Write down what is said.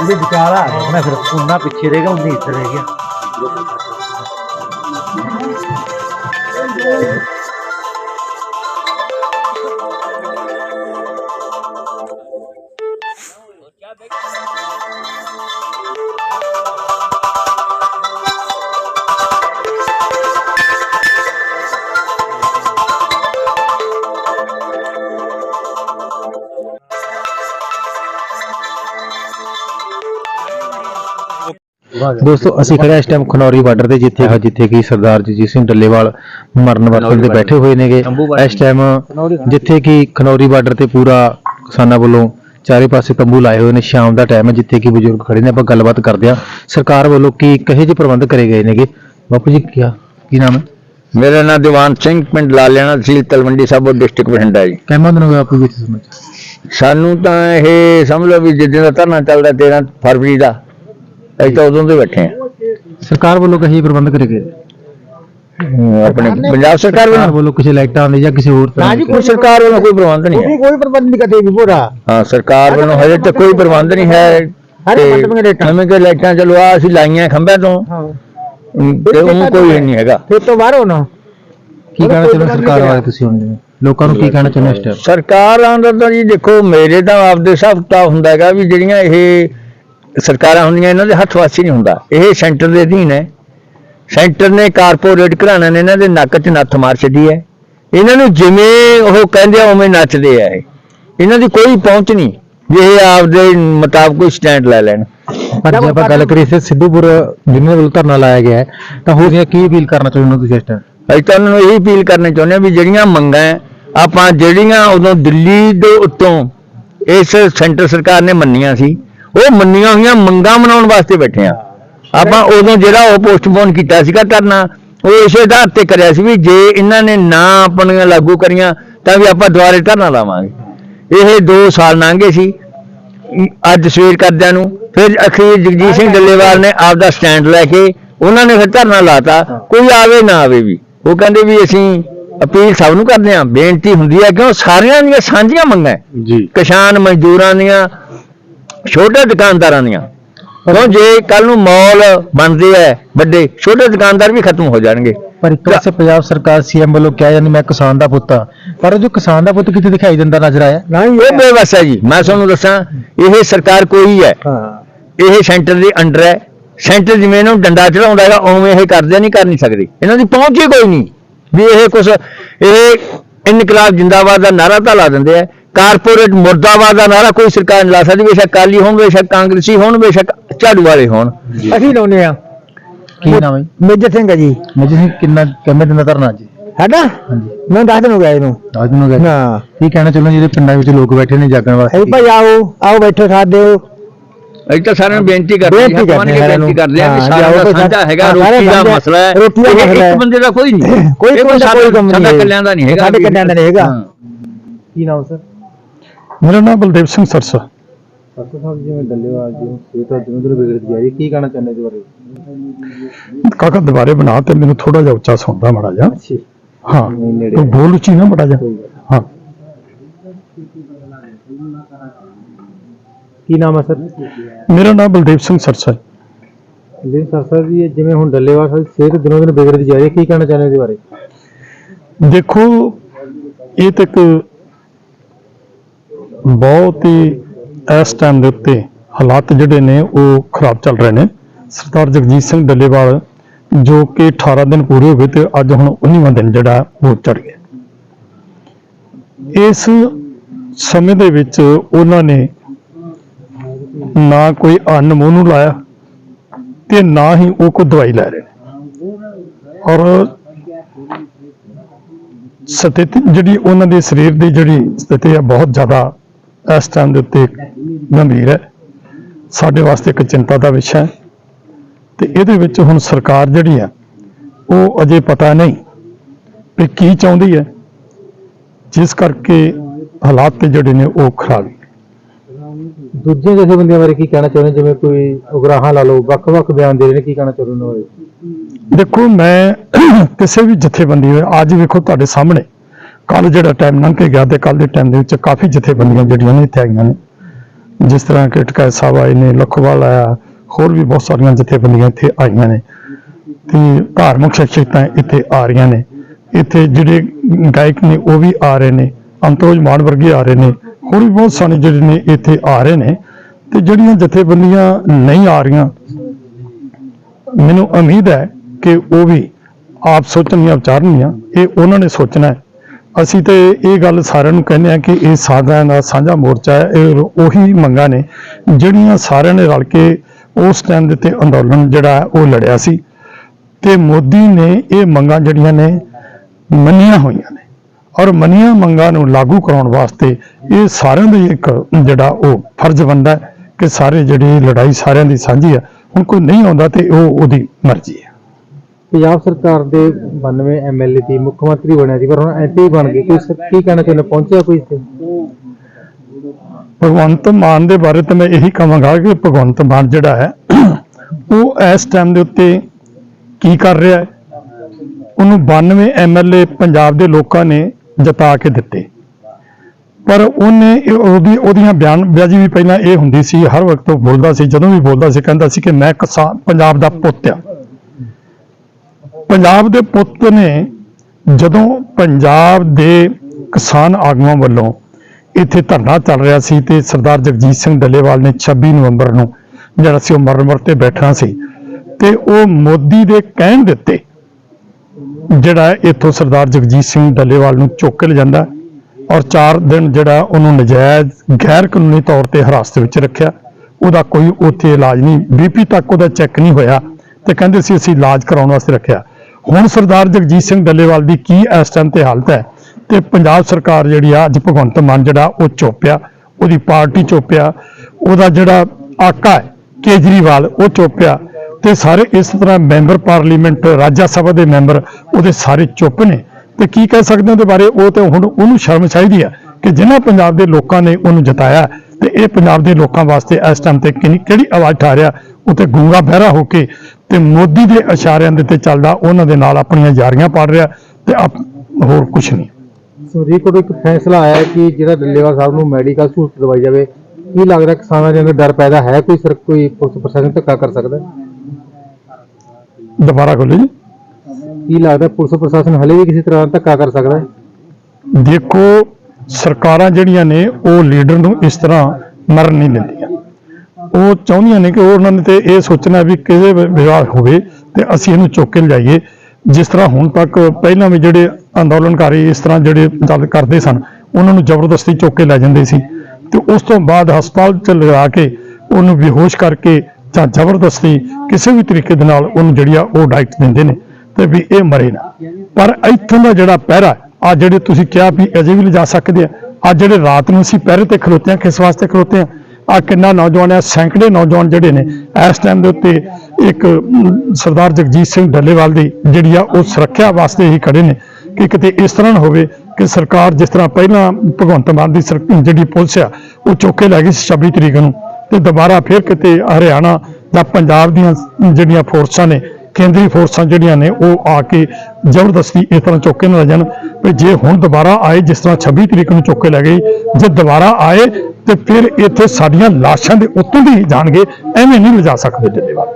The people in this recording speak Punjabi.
ਉਹਦੇ ਵਿਚਾਰ ਆ ਗਿਆ ਮੈਂ ਫਿਰ ਉਹਨਾਂ ਪਿੱਛੇ ਰਹਿ ਗਿਆ ਉਹਨੇ ਇੱਧਰ ਰਹਿ ਗਿਆ। ਦੋਸਤੋ ਅਸੀਂ ਖੜੇ ਇਸ ਟਾਈਮ ਖਨੌਰੀ ਬਾਰਡਰ ਤੇ ਜਿੱਥੇ ਜਿੱਥੇ ਕਿ ਸਰਦਾਰ ਜਗਜੀਤ ਸਿੰਘ ਡੱਲੇਵਾਲ ਮਰਨ ਵਰਤਨ ਤੇ ਬੈਠੇ ਹੋਏ ਨੇਗੇ। ਇਸ ਟਾਈਮ ਜਿੱਥੇ ਕਿ ਖਨੌਰੀ ਬਾਰਡਰ ਤੇ ਪੂਰਾ ਕਿਸਾਨਾਂ ਵੱਲੋਂ ਚਾਰੇ ਪਾਸੇ ਤੰਬੂ ਲਾਏ ਹੋਏ ਨੇ। ਸ਼ਾਮ ਦਾ ਟਾਈਮ ਹੈ ਜਿੱਥੇ ਕਿ ਬਜ਼ੁਰਗ ਖੜੇ ਨੇ। ਆਪਾਂ ਗੱਲਬਾਤ ਕਰਦੇ ਹਾਂ। ਸਰਕਾਰ ਵੱਲੋਂ ਕੀ ਕਹੇ ਜਿਹੇ ਪ੍ਰਬੰਧ ਕਰੇ ਗਏ ਨੇਗੇ? ਬਾਪੂ ਜੀ ਕੀ ਕੀ ਨਾਮ ਹੈ? ਮੇਰਾ ਨਾਮ ਦੀਵਾਨ ਸਿੰਘ ਪਿੰਡ ਲਾਲਿਆਣਾ ਤਹਿਸੀਲ ਤਲਵੰਡੀ ਸਾਬੋ ਡਿਸਟ੍ਰਿਕਟ ਬਠਿੰਡਾ ਜੀ। ਕਹਿਮਾ ਦਿਨ ਹੋ ਗਿਆ ਬਾਪੂ ਜੀ ਸਮਝ ਸਾਨੂੰ ਤਾਂ ਇਹ ਸਮਝ ਲਓ ਵੀ ਜਿੱਦਾਂ ਦਾ ਧਰਨਾ ਚੱਲਦਾ 13 ਫਰਵਰੀ ਦਾ ਅਸੀਂ ਤਾਂ ਉਦੋਂ ਤੋਂ ਹੀ ਬੈਠੇ ਆ ਸਰਕਾਰ ਵੱਲੋਂ ਕਹੇ ਪ੍ਰਬੰਧ ਕਰੇ ਗਏ ਆਪਣੇ ਪੰਜਾਬ ਸਰਕਾਰ ਸਰਕਾਰ ਵੱਲੋਂ ਵੱਲੋਂ ਕਿਸੇ ਲਾਈਟਾਂ ਦੇ ਜਾਂ ਕਿਸੇ ਹੋਰ ਤਰ੍ਹਾਂ ਦੇ ਕੋਈ ਸਰਕਾਰ ਵੱਲੋਂ ਕੋਈ ਪ੍ਰਬੰਧ ਨਹੀਂ ਹੈ। ਕੋਈ ਪ੍ਰਬੰਧ ਨਹੀਂ ਕਰਦੇ ਵੀ ਪੂਰਾ ਹਾਂ ਸਰਕਾਰ ਵੱਲੋਂ ਹਜੇ ਤੱਕ ਕੋਈ ਪ੍ਰਬੰਧ ਨਹੀਂ ਹੈ ਹਰੇ ਮੰਡਪਾਂ ਦੇ ਲਾਈਟਾਂ। ਨਵੇਂ ਕੇ ਲਾਈਟਾਂ ਚਲੋ ਆ ਅਸੀਂ ਲਾਈਆਂ ਖੰਭਿਆਂ ਤੋਂ। ਹਾਂ। ਤੇ ਉਹ ਕੋਈ ਨਹੀਂ ਹੈਗਾ। ਫਿਰ ਤੋਂ ਬਾਹਰ ਹੋਣਾ ਕੀ ਕਹਿਣਾ ਚਾਹੁੰਦੇ ਹੋ ਸਰਕਾਰ ਬਾਰੇ ਤੁਸੀਂ ਹੁਣ ਜਿਵੇਂ? ਲੋਕਾਂ ਨੂੰ ਕੀ ਕਹਿਣਾ ਚਾਹੁੰਦੇ ਹੋ ਇਸ ਟਾਈਮ ਸਰਕਾਰਾਂ ਦਾ ਤਾਂ ਜੀ ਦੇਖੋ ਮੇਰੇ ਤਾਂ ਆਪਦੇ ਹਿਸਾਬ ਤਾਂ ਹੁੰਦਾ ਹੈਗਾ ਵੀ ਜਿਹੜੀਆਂ ਇਹ ਸਰਕਾਰਾਂ ਹੁੰਦੀਆਂ ਇਹਨਾਂ ਦੇ ਹੱਥ ਵਾਸੀ ਨਹੀਂ ਹੁੰਦਾ। ਇਹ ਸੈਂਟਰ ਦੇ ਅਧੀਨ ਹੈ। ਸੈਂਟਰ ਨੇ ਕਾਰਪੋਰੇਟ ਘਰਾਣਿਆਂ ਨੇ ਇਹਨਾਂ ਦੇ ਨੱਕ 'ਚ ਨੱਥ ਮਾਰ ਛੱਡੀ ਹੈ। ਇਹਨਾਂ ਨੂੰ ਜਿਵੇਂ ਉਹ ਕਹਿੰਦੇ ਆ ਉਵੇਂ ਨੱਚਦੇ ਆ ਇਹ। ਇਹਨਾਂ ਦੀ ਕੋਈ ਪਹੁੰਚ ਨਹੀਂ ਜੇ ਇਹ ਆਪਦੇ ਮੁਤਾਬਕ ਕੋਈ ਸਟੈਂਡ ਲੈ ਲੈਣ। ਪਰ ਜੇ ਆਪਾਂ ਗੱਲ ਕਰੀਏ ਸਿੱਧੂਪੁਰ ਜਿਨ੍ਹਾਂ ਵੱਲੋਂ ਧਰਨਾ ਲਾਇਆ ਗਿਆ ਹੈ ਤਾਂ ਹੋਰ ਦੀਆਂ ਕੀ ਅਪੀਲ ਕਰਨਾ ਚਾਹੁੰਦੇ ਹੋ ਤੁਸੀਂ ਇਸ ਟਾਈਮ ਅਸੀਂ ਤਾਂ ਉਹਨਾਂ ਨੂੰ ਇਹ ਅਪੀਲ ਕਰਨੀ ਚਾਹੁੰਦੇ ਹਾਂ ਵੀ ਜਿਹੜੀਆਂ ਮੰਗਾਂ ਆਪਾਂ ਜਿਹੜੀਆਂ ਉਦੋਂ ਦਿੱਲੀ ਦੇ ਉੱਤੋਂ ਇਸ ਸੈਂਟਰ ਸਰਕਾਰ ਨੇ ਮੰਨੀਆਂ ਸੀ ਉਹ ਮੰਨੀਆਂ ਹੋਈਆਂ ਮੰਗਾਂ ਮਨਾਉਣ ਵਾਸਤੇ ਬੈਠੇ ਆ। ਆਪਾਂ ਉਦੋਂ ਜਿਹੜਾ ਉਹ ਪੋਸਟਪੋਨ ਕੀਤਾ ਸੀਗਾ ਧਰਨਾ ਉਹ ਇਸੇ ਆਧਾਰ ਤੇ ਕਰਿਆ ਸੀ ਵੀ ਜੇ ਇਹਨਾਂ ਨੇ ਨਾ ਆਪਣੀਆਂ ਲਾਗੂ ਕਰੀਆਂ ਤਾਂ ਵੀ ਆਪਾਂ ਦੁਬਾਰੇ ਧਰਨਾ ਲਾਵਾਂਗੇ। ਇਹ 2 ਸਾਲ ਲੰਘੇ ਸੀ। ਅੱਜ ਸਵੇਰ ਕਰਦਿਆਂ ਨੂੰ ਫਿਰ ਅਖੀਰ ਜਗਜੀਤ ਸਿੰਘ ਡੱਲੇਵਾਲ ਨੇ ਆਪਦਾ ਸਟੈਂਡ ਲੈ ਕੇ ਉਹਨਾਂ ਨੇ ਫਿਰ ਧਰਨਾ ਲਾਤਾ ਕੋਈ ਆਵੇ ਨਾ ਆਵੇ ਵੀ। ਉਹ ਕਹਿੰਦੇ ਵੀ ਅਸੀਂ ਅਪੀਲ ਸਭ ਨੂੰ ਕਰਦੇ ਹਾਂ ਬੇਨਤੀ ਹੁੰਦੀ ਹੈ ਕਿਉਂ ਸਾਰਿਆਂ ਦੀਆਂ ਸਾਂਝੀਆਂ ਮੰਗਾਂ। ਜੀ। ਕਿਸਾਨ ਮਜ਼ਦੂਰਾਂ ਦੀਆਂ ਛੋਟੇ ਦੁਕਾਨਦਾਰਾਂ ਦੀਆਂ। ਕਿਉਂ? ਜੇ ਕੱਲ ਨੂੰ ਮਾਲ ਬਣਦੇ ਐ ਵੱਡੇ ਛੋਟੇ ਦੁਕਾਨਦਾਰ ਵੀ ਖਤਮ ਹੋ ਜਾਣਗੇ। ਪਰ ਇੱਕ ਪਾਸੇ ਪੰਜਾਬ ਸਰਕਾਰ ਸੀਐਮ ਵੱਲੋਂ ਕਿਹਾ ਜਾਂਦੀ ਮੈਂ ਕਿਸਾਨ ਦਾ ਪੁੱਤ ਹਾਂ ਪਰ ਉਹ ਜੋ ਕਿਸਾਨ ਦਾ ਪੁੱਤ ਕਿਤੇ ਦਿਖਾਈ ਦਿੰਦਾ ਨਜ਼ਰ ਆਇਆ? ਨਹੀਂ ਇਹ ਬੇਵਸ ਹੈ ਜੀ। ਮੈਂ ਤੁਹਾਨੂੰ ਦੱਸਾਂ ਇਹ ਸਰਕਾਰ ਕੋਈ ਹੈ। ਇਹ ਸੈਂਟਰ ਦੇ ਅੰਡਰ ਹੈ। ਸੈਂਟਰ ਜਿਵੇਂ ਇਹਨੂੰ ਡੰਡਾ ਚੜਾਉਂਦਾ ਹੈਗਾ ਉਵੇਂ ਇਹ ਕਰਦੇ ਨਹੀਂ ਕਰ ਨਹੀਂ ਸਕਦੇ। ਇਹਨਾਂ ਦੀ ਪਹੁੰਚ ਹੀ ਕੋਈ ਨਹੀਂ। ਵੀ ਇਹ ਕੁਛ ਇਹ ਇਨਕਲਾਬ ਜਿੰਦਾਬਾਦ ਦਾ ਨਾਰਾ ਤਾਂ ਲਾ ਦਿੰਦੇ ਆ। ਕਾਰਪੋਰੇਟ ਮੁਰਦਾਬਾਦ ਦਾ ਨਾਰਾ ਕੋਈ ਸਰਕਾਰ ਨਹੀਂ ਲਾ ਸਕਦੀ ਬੇਸ਼ੱਕ ਕਾਲੀ ਹੋਣ ਬੇਸ਼ੱਕ ਕਾਂਗਰਸੀ ਹੋਣ ਬੇਸ਼ੱਕ ਝਾੜੂ ਵਾਲੇ ਹੋਣ। ਅਸੀਂ ਲਾਉਨੇ ਆ ਕੀ ਨਾਮ ਹੈ ਜੀ? ਮੇਜਰ ਸਿੰਘ ਹੈ ਜੀ। ਮੇਜਰ ਸਿੰਘ ਕਿੰਨਾ ਕਿੰਨੇ ਦਿਨ ਦਾ ਧਰਨਾ ਜੀ ਸਾਡਾ? ਹਾਂਜੀ। ਮੈਂ ਦੱਸ ਦਿਨ ਹੋ ਗਿਆ ਇਹਨੂੰ। ਅੱਜ ਦਿਨ ਹੋ ਗਿਆ ਹਾਂ। ਕੀ ਕਹਿਣਾ ਚਾਹੁੰਦੇ ਜਿਹੜੇ ਪਿੰਡਾਂ ਵਿੱਚ ਲੋਕ ਬੈਠੇ ਨੇ ਜਾਗਣ ਇਹ ਵਾਸਤੇ ਭਾਈ ਆਓ ਆਓ ਬੈਠੋ ਸਾਡੇ ਅਸੀਂ ਤਾਂ ਸਾਰਿਆਂ ਨੂੰ ਬੇਨਤੀ ਕਰਦੇ ਹਾਂ ਬੇਨਤੀ ਕਰਦੇ ਹਾਂ ਬੇਨਤੀ ਕਰਦੇ ਹਾਂ ਕਿ ਹਾਂ, ਸਾਰਿਆਂ ਦਾ ਸਾਂਝਾ ਹੈਗਾ ਰੋਟੀ ਦਾ ਸਾਂਝਾ- ਮਸਲਾ ਹੈ। ਰੋਟੀ ਦਾ ਇਹ ਮਸਲਾ ਹੈ। ਇੱਕ ਬੰਦੇ ਦਾ ਕੋਈ ਨਹੀਂ। ਕੋਈ ਕੋਈ ਸਾਡਾ- ਕੋਈ ਕੰਮ ਨਹੀਂ ਸਾਡਾ ਹੈ। ਕੱਲਿਆਂ ਦਾ ਨਹੀਂ ਹੈਗਾ ਸਾਡੇ ਕੱਲਿਆਂ ਦਾ ਨਹੀਂ ਹੈਗਾ। ਹਾਂ। ਕੀ ਨਾਮ ਸਰ? ਮੇਰਾ ਨਾਮ ਬਲਦੇਵ ਸਿੰਘ ਸਰਸਾ। ਡਾਕਟਰ ਸਾਹਿਬ ਜਿਵੇਂ ਡੱਲੇਵਾਲ ਜੀ ਸਿਹਤ ਦਾ ਦਿਨੋਂ ਦਿਨ ਵਿਗੜਦੀ ਜਾ ਰਹੀ ਕੀ ਕਹਿਣਾ ਚਾਹੁੰਦੇ ਇਸ ਬਾਰੇ? ਕਾਕਾ ਦੁਬਾਰੇ ਬਣਾ ਤੇ ਮੈਨੂੰ ਥੋੜਾ ਜਿਹਾ ਉੱਚਾ ਸੁਣਦਾ ਮੜਾ ਜਾ ਹਾਂ। ਤੂੰ ਬੋਲ ਉੱਚੀ ਨਾ ਮੜਾ ਜਾ ਹਾਂ। ਕੀ ਨਾਮ ਹੈ ਸਰ? ਮੇਰਾ ਨਾਮ ਬਲਦੇਵ ਸਿੰਘ ਸਰਸਾ ਹੈ। ਜੀ ਸਰ ਸਰ ਜੀ ਜਿਵੇਂ ਹੁਣ ਡੱਲੇਵਾਲ ਸਾਹਿਬ ਸਿਹਤ ਦਿਨੋਂ ਦਿਨ ਵਿਗੜਦੀ ਜਾ ਰਹੀ ਹੈ ਕੀ ਕਹਿਣਾ ਚਾਹੁੰਦੇ ਇਸ ਬਾਰੇ? ਦੇਖੋ ਇਹ ਤਾਂ ਇੱਕ ਬਹੁਤ ਹੀ ਇਸ ਟਾਈਮ ਦੇ ਉੱਤੇ ਹਾਲਾਤ ਜਿਹੜੇ ਨੇ ਉਹ ਖਰਾਬ ਚੱਲ ਰਹੇ ਨੇ। ਸਰਦਾਰ ਜਗਜੀਤ ਸਿੰਘ ਡੱਲੇਵਾਲ ਜੋ ਕਿ 18 ਦਿਨ ਪੂਰੇ ਹੋ ਗਏ ਤੇ ਅੱਜ ਹੁਣ 19ਵਾਂ ਦਿਨ ਜਿਹੜਾ ਉਹ ਚੜ ਗਿਆ ਇਸ ਸਮੇਂ ਦੇ ਵਿੱਚ ਉਹਨਾਂ ਨੇ ਨਾ ਕੋਈ ਅੰਨ ਮੂੰਹ ਨੂੰ ਲਾਇਆ ਤੇ ਨਾ ਹੀ ਉਹ ਕੋਈ ਦਵਾਈ ਲੈ ਰਹੇ ਨੇ। ਔਰ ਸਥਿਤੀ ਜਿਹੜੀ ਉਹਨਾਂ ਦੇ ਸਰੀਰ ਦੀ ਜਿਹੜੀ ਸਥਿਤੀ ਹੈ ਬਹੁਤ ਜ਼ਿਆਦਾ ਇਸ ਟਾਈਮ ਦੇ ਉੱਤੇ ਗੰਭੀਰ ਹੈ। ਸਾਡੇ ਵਾਸਤੇ ਇੱਕ ਚਿੰਤਾ ਦਾ ਵਿਸ਼ਾ ਹੈ ਤੇ ਇਹਦੇ ਵਿੱਚ ਹੁਣ ਸਰਕਾਰ ਜਿਹੜੀ ਹੈ ਉਹ ਅਜੇ ਪਤਾ ਨਹੀਂ ਕਿ ਕੀ ਚਾਹੁੰਦੀ ਹੈ। ਜਿਸ ਕਰਕੇ ਹਾਲਾਤ ਤੇ ਜਿਹੜੇ ਨੇ ਉਹ ਖਰਾਬ ਨੇ। ਦੂਜੀਆਂ ਜਥੇਬੰਦੀਆਂ ਬਾਰੇ ਕੀ ਕਹਿਣਾ ਚਾਹੁੰਦੇ ਜਿਵੇਂ ਕੋਈ ਉਗਰਾਹਾਂ ਲਾ ਲਓ ਵੱਖ-ਵੱਖ ਬਿਆਨ ਦੇ ਰਹੇ ਨੇ ਕੀ ਕਹਿਣਾ ਚਾਹੁੰਦੇ ਬਾਰੇ? ਦੇਖੋ ਮੈਂ ਕਿਸੇ ਵੀ ਜਥੇਬੰਦੀ ਹੋਏ ਅੱਜ ਵੇਖੋ ਤੁਹਾਡੇ ਸਾਹਮਣੇ ਕੱਲ ਜਿਹੜਾ ਟਾਈਮ ਲੰਘ ਕੇ ਗਿਆ ਤੇ ਕੱਲ ਦੇ ਟਾਈਮ ਦੇ ਵਿੱਚ ਕਾਫੀ ਜਥੇਬੰਦੀਆਂ ਜਿਹੜੀਆਂ ਨੇ ਇੱਥੇ ਆਈਆਂ ਨੇ। ਜਿਸ ਤਰ੍ਹਾਂ ਕਿ ਟਕੈ ਸਾਹਿਬ ਆਏ ਨੇ, ਲਖਵਾਲ ਆਇਆ, ਹੋਰ ਵੀ ਬਹੁਤ ਸਾਰੀਆਂ ਜਥੇਬੰਦੀਆਂ ਇੱਥੇ ਆਈਆਂ ਨੇ। ਤੇ ਧਾਰਮਿਕ ਸ਼ਖਸੀਅਤਾਂ ਇੱਥੇ ਆ ਰਹੀਆਂ ਨੇ। ਇੱਥੇ ਜਿਹੜੇ ਗਾਇਕ ਨੇ ਉਹ ਵੀ ਆ ਰਹੇ ਨੇ ਅੰਤੋਜ ਮਾਨ ਵਰਗੇ ਆ ਰਹੇ ਨੇ, ਹੋਰ ਵੀ ਬਹੁਤ ਸਾਰੇ ਜਿਹੜੇ ਨੇ ਇੱਥੇ ਆ ਰਹੇ ਨੇ। ਤੇ ਜਿਹੜੀਆਂ ਜਥੇਬੰਦੀਆਂ ਨਹੀਂ ਆ ਰਹੀਆਂ, ਮੈਨੂੰ ਉਮੀਦ ਹੈ ਕਿ ਉਹ ਵੀ ਆਪ ਸੋਚਣੀਆਂ, ਵਿਚਾਰਨੀਆਂ, ਇਹ ਉਹਨਾਂ ਨੇ ਸੋਚਣਾ ਹੈ। ਅਸੀਂ ਤੇ ਇਹ ਗੱਲ ਸਾਰਿਆਂ ਨੂੰ ਕਹਿੰਦੇ ਆ ਕਿ ਇਹ ਸਾਰਿਆਂ ਦਾ ਸਾਂਝਾ ਮੋਰਚਾ ਹੈ, ਇਹ ਉਹੀ ਮੰਗਾਂ ਨੇ ਜਿਹੜੀਆਂ ਸਾਰਿਆਂ ਨੇ ਰਲ ਕੇ ਉਸ ਟਾਈਮ ਦੇ ਤੇ ਅੰਦੋਲਨ ਜਿਹੜਾ ਉਹ ਲੜਿਆ ਸੀ। ਤੇ ਮੋਦੀ ਨੇ ਇਹ ਮੰਗਾਂ ਜਿਹੜੀਆਂ ਨੇ, ਮੰਨੀਆਂ ਹੋਈਆਂ ਨੇ। ਔਰ ਮੰਨੀਆਂ ਮੰਗਾਂ ਨੂੰ ਲਾਗੂ ਕਰਾਉਣ ਵਾਸਤੇ ਇਹ ਸਾਰਿਆਂ ਦਾ ਇੱਕ ਜਿਹੜਾ ਉਹ ਫਰਜ਼ ਬਣਦਾ ਕਿ ਸਾਰੇ ਜਿਹੜੀ ਲੜਾਈ ਸਾਰਿਆਂ ਦੀ ਸਾਂਝੀ ਹੈ। ਹੁਣ ਕੋਈ ਨਹੀਂ ਆਉਂਦਾ ਤੇ ਉਹ ਉਹਦੀ ਮਰਜ਼ੀ ਹੈ। ਪੰਜਾਬ ਸਰਕਾਰ ਦੇ 92 ਐਮਐਲਏ ਦੀ ਮੁੱਖ ਮੰਤਰੀ ਬਣਿਆ ਸੀ, ਪਰ ਹੁਣ ਐਮਪੀ ਬਣ ਗਏ ਕੋਈ ਸਰ- ਕੀ ਕਹਿਣਾ ਚਾਹੁੰਦੇ ਪਹੁੰਚਿਆ ਕੋਈ ਇੱਥੇ? ਭਗਵੰਤ ਮਾਨ ਦੇ ਬਾਰੇ ਤਾਂ ਮੈਂ ਇਹੀ ਕਹਾਂਗਾ ਕਿ ਭਗਵੰਤ ਮਾਨ ਜਿਹੜਾ ਹੈ, ਉਹ ਇਸ ਟਾਈਮ ਦੇ ਉੱਤੇ ਕੀ ਕਰ ਰਿਹਾ ਹੈ? ਉਹਨੂੰ 92 ਐਮਐਲਏ ਪੰਜਾਬ ਦੇ ਲੋਕਾਂ ਨੇ ਜਿਤਾ ਕੇ ਦਿੱਤੇ। ਪਰ ਉਹਨੇ ਇਹ- ਉਹਦੀ, ਉਹਦੀਆਂ ਬਿਆਨਬਾਜ਼ੀ ਵੀ ਪਹਿਲਾਂ ਇਹ ਹੁੰਦੀ ਸੀ, ਹਰ ਵਕਤ ਉਹ ਬੋਲਦਾ ਸੀ, ਜਦੋਂ ਵੀ ਬੋਲਦਾ ਸੀ, ਕਹਿੰਦਾ ਸੀ ਕਿ ਮੈਂ ਕਿਸਾਨ ਪੰਜਾਬ ਦਾ ਪੁੱਤ ਆ। ਪੰਜਾਬ ਦੇ ਪੁੱਤ ਨੇ ਜਦੋਂ ਪੰਜਾਬ ਦੇ ਕਿਸਾਨ ਆਗੂਆਂ ਵੱਲੋਂ ਇੱਥੇ ਧਰਨਾ ਚੱਲ ਰਿਹਾ ਸੀ ਤੇ ਸਰਦਾਰ ਜਗਜੀਤ ਸਿੰਘ ਡੱਲੇਵਾਲ ਨੇ 26 ਨਵੰਬਰ ਨੂੰ ਜਿਹੜਾ ਸੀ ਉਹ ਮਰਨ 'ਤੇ ਬੈਠਣਾ ਸੀ ਤੇ ਉਹ ਮੋਦੀ ਦੇ ਕਹਿਣ ਦਿੱਤੇ ਜਿਹੜਾ ਇੱਥੋਂ ਸਰਦਾਰ ਜਗਜੀਤ ਸਿੰਘ ਡੱਲੇਵਾਲ ਨੂੰ ਚੁੱਕ ਕੇ ਲਿਜਾਂਦਾ ਔਰ 4 ਦਿਨ ਜਿਹੜਾ ਉਹਨੂੰ ਨਜਾਇਜ਼ ਗੈਰ ਕਾਨੂੰਨੀ ਤੌਰ ਤੇ ਹਿਰਾਸਤ ਵਿੱਚ ਰੱਖਿਆ। ਉਹਦਾ ਕੋਈ ਉੱਥੇ ਇਲਾਜ ਨਹੀਂ। ਬੀਪੀ ਤੱਕ ਉਹਦਾ ਚੈੱਕ ਨਹੀਂ ਹੋਇਆ ਤੇ ਕਹਿੰਦੇ ਸੀ ਅਸੀਂ ਇਲਾਜ ਕਰਾਉਣ ਵਾਸਤੇ ਰੱਖਿਆ। ਹੁਣ ਸਰਦਾਰ ਜਗਜੀਤ ਸਿੰਘ ਡੱਲੇਵਾਲ ਦੀ ਕੀ ਇਸ ਟਾਈਮ ਤੇ ਹਾਲਤ ਹੈ? ਤੇ ਪੰਜਾਬ ਸਰਕਾਰ ਜਿਹੜੀ ਆ, ਅੱਜ ਭਗਵੰਤ ਮਾਨ ਜਿਹੜਾ, ਉਹ ਚੁੱਪਿਆ, ਉਹਦੀ ਪਾਰਟੀ ਚੁੱਪਿਆ, ਉਹਦਾ ਜਿਹੜਾ ਆਕਾ ਹੈ, ਕੇਜਰੀਵਾਲ, ਉਹ ਚੁੱਪਿਆ। ਤੇ ਸਾਰੇ ਇਸ ਤਰ੍ਹਾਂ ਮੈਂਬਰ ਪਾਰਲੀਮੈਂਟ, ਰਾਜ ਸਭਾ ਦੇ ਮੈਂਬਰ, ਉਹਦੇ ਸਾਰੇ ਚੁੱਪ ਨੇ। ਤੇ ਕੀ ਕਹਿ ਸਕਦੇ ਉਹਦੇ ਬਾਰੇ? ਉਹ ਤੇ ਹੁਣ ਉਹਨੂੰ ਸ਼ਰਮ ਚਾਹੀਦੀ ਆ ਕਿ ਜਿਨ੍ਹਾਂ ਪੰਜਾਬ ਦੇ ਲੋਕਾਂ ਨੇ ਉਹਨੂੰ ਜਿਤਾਇਆ, ਤੇ ਇਹ ਪੰਜਾਬ ਦੇ ਲੋਕਾਂ ਵਾਸਤੇ ਇਸ ਟਾਈਮ ਤੇ ਕਿਹੜੀ ਆਵਾਜ਼ ਠਾ ਰਿਹਾ? ਉਹ ਤੇ ਗੂੰਗਾ ਬਹਿਰਾ ਹੋ ਕੇ ਤੇ ਮੋਦੀ ਦੇ ਇਸ਼ਾਰਿਆਂ ਦੇ ਤੇ ਚੱਲਦਾ ਉਹਨਾਂ ਦੇ ਨਾਲ ਆਪਣੀਆਂ ਯਾਰੀਆਂ ਪਾੜ ਰਿਹਾ ਤੇ ਹੋਰ ਕੁਝ ਨਹੀਂ। ਸੁਪਰੀਮ ਕੋਰਟ ਇੱਕ ਫੈਸਲਾ ਆਇਆ ਕਿ ਜਿਹੜਾ ਡੱਲੇਵਾਲ ਸਾਹਿਬ ਨੂੰ ਮੈਡੀਕਲ ਸਹੂਲਤ ਦਵਾਈ ਜਾਵੇ ਕੀ ਲੱਗਦਾ ਕਿਸਾਨਾਂ ਦੇ ਅੰਦਰ ਡਰ ਪੈਦਾ ਹੈ? ਕੋਈ ਸਰ ਕੋਈ ਪੁਲਿਸ ਪ੍ਰਸ਼ਾਸਨ ਧੱਕਾ ਕਰ ਸਕਦਾ? ਦੁਬਾਰਾ ਖੋਲੋ ਜੀ। ਕੀ ਲੱਗਦਾ ਪੁਲਿਸ ਪ੍ਰਸ਼ਾਸਨ ਹਲੇ ਵੀ ਕਿਸੇ ਤਰ੍ਹਾਂ ਧੱਕਾ ਕਰ ਸਕਦਾ? ਹੈ ਦੇਖੋ ਸਰਕਾਰਾਂ ਜਿਹੜੀਆਂ ਨੇ ਉਹ ਲੀਡਰ ਨੂੰ ਇਸ ਤਰ੍ਹਾਂ ਮਰਨ ਨਹੀਂ ਦਿੰਦੀਆਂ। ਉਹ ਚਾਹੁੰਦੀਆਂ ਨੇ ਕਿ ਉਹ ਉਹਨਾਂ ਨੇ ਤੇ ਇਹ ਸੋਚਣਾ ਵੀ ਕਿਹਦੇ ਵੀ ਵਿਵਾਦ ਹੋਵੇ ਤੇ ਅਸੀਂ ਇਹਨੂੰ ਚੁੱਕ ਕੇ ਲਿਜਾਈਏ। ਜਿਸ ਤਰ੍ਹਾਂ ਹੁਣ ਤੱਕ ਪਹਿਲਾਂ ਵੀ ਜਿਹੜੇ ਅੰਦੋਲਨਕਾਰੀ ਇਸ ਤਰ੍ਹਾਂ ਜਿਹੜੇ ਗੱਲ ਕਰਦੇ ਸਨ, ਉਹਨਾਂ ਨੂੰ ਜ਼ਬਰਦਸਤੀ ਚੁੱਕ ਕੇ ਲੈ ਜਾਂਦੇ ਸੀ। ਤੇ ਉਸ ਤੋਂ ਬਾਅਦ ਹਸਪਤਾਲ ਚ ਲਿਆ ਕੇ ਉਹਨੂੰ ਬੇਹੋਸ਼ ਕਰਕੇ ਜਾਂ ਜ਼ਬਰਦਸਤੀ ਕਿਸੇ ਵੀ ਤਰੀਕੇ ਦੇ ਨਾਲ ਉਹਨੂੰ ਜਿਹੜੀ ਆ ਉਹ ਡਾਈਟ ਦਿੰਦੇ ਨੇ ਤੇ ਵੀ ਇਹ ਮਰੇ ਨਾ। ਪਰ ਇੱਥੋਂ ਦਾ ਜਿਹੜਾ ਪਹਿਰਾ, ਆ ਜਿਹੜੇ ਤੁਸੀਂ ਕਿਹਾ ਵੀ ਅਜੇ ਵੀ ਲਿਜਾ ਸਕਦੇ ਆ ਆ ਜਿਹੜੇ ਰਾਤ ਨੂੰ ਅਸੀਂ ਪਹਿਰੇ ਤੇ ਖਲੋਤੇ ਆ, ਕਿਸ ਵਾਸਤੇ ਖਲੋਤੇ ਆ ਆ ਕਿੰਨਾ ਨੌਜਵਾਨ ਹੈ, ਸੈਂਕੜੇ ਨੌਜਵਾਨ ਜਿਹੜੇ ਨੇ, ਇਸ ਟਾਈਮ ਦੇ ਉੱਤੇ ਇੱਕ ਸਰਦਾਰ ਜਗਜੀਤ ਸਿੰਘ ਡੱਲੇਵਾਲ ਦੀ ਜਿਹੜੀ ਆ ਉਹ ਸੁਰੱਖਿਆ ਵਾਸਤੇ ਹੀ ਖੜੇ ਨੇ ਕਿ ਕਿਤੇ ਇਸ ਤਰ੍ਹਾਂ ਨਾ ਹੋਵੇ ਕਿ ਸਰਕਾਰ ਜਿਸ ਤਰ੍ਹਾਂ ਪਹਿਲਾਂ ਭਗਵੰਤ ਮਾਨ ਦੀ ਸਰ- ਜਿਹੜੀ ਪੁਲਿਸ ਆ, ਉਹ ਚੁੱਕ ਲੈ ਗਈ ਸੀ 26 ਤਰੀਕ ਨੂੰ ਤੇ ਦੁਬਾਰਾ ਫਿਰ ਕਿਤੇ ਹਰਿਆਣਾ ਜਾਂ ਪੰਜਾਬ ਦੀਆਂ ਜਿਹੜੀਆਂ ਫੋਰਸਾਂ ਨੇ, ਕੇਂਦਰੀ ਫੋਰਸਾਂ ਜਿਹੜੀਆਂ ਨੇ, ਉਹ ਆ ਕੇ ਜ਼ਬਰਦਸਤੀ ਇਸ ਤਰ੍ਹਾਂ ਚੁੱਕ ਨਾ ਲੈ ਜਾਣ। ਵੀ ਜੇ ਹੁਣ ਦੁਬਾਰਾ ਆਏ, ਜਿਸ ਤਰ੍ਹਾਂ 26 ਤਰੀਕ ਨੂੰ ਚੁੱਕ ਕੇ ਲੈ ਗਈ ਜੇ ਦੁਬਾਰਾ ਆਏ, ਤੇ ਫਿਰ ਇੱਥੇ ਸਾਡੀਆਂ ਲਾਸ਼ਾਂ ਦੇ ਉੱਤੋਂ ਦੀ ਜਾਣਗੇ, ਐਵੇਂ ਨਹੀਂ ਲਿਜਾ ਸਕਦੇ। ਡੱਲੇਵਾਲ